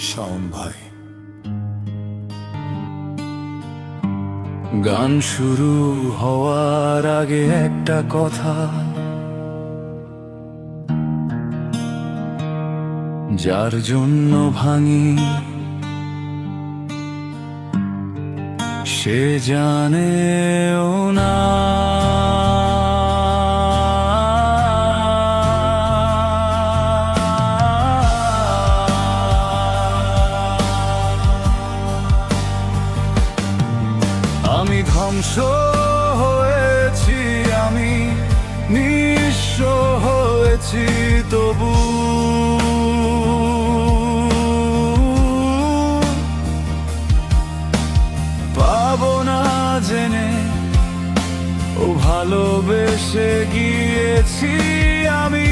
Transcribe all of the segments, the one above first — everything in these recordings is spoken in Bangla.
শাওন ভাই গান শুরু হওয়ার আগে একটা কথা। যার জন্য ভাঙি সে জানেও না। ধ্বংস হয়েছি আমি নিঃস্ব হয়েছি তবু। পাবো না জেনে ও ভালোবেসে গিয়েছি আমি।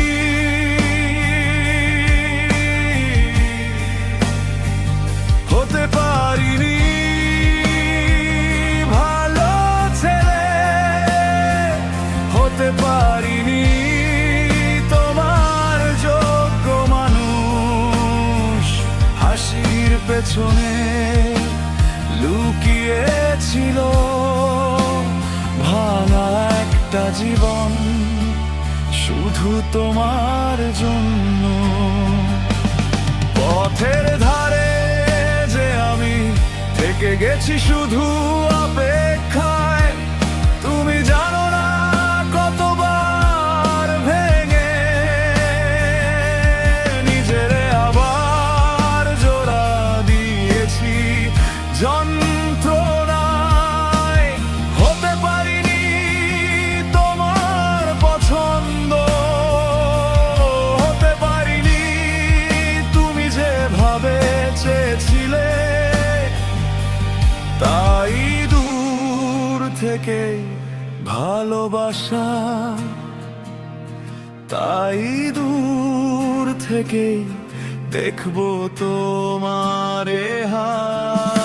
পেছনে লুকিয়েছিল ভাঙা একটা জীবন শুধু তোমার জন্য। পথের ধারে যে আমি থেকে গেছি শুধু অপেক্ষায় থেকে ভালোবাসা তাই দূর থেকে দেখব তোমারে হা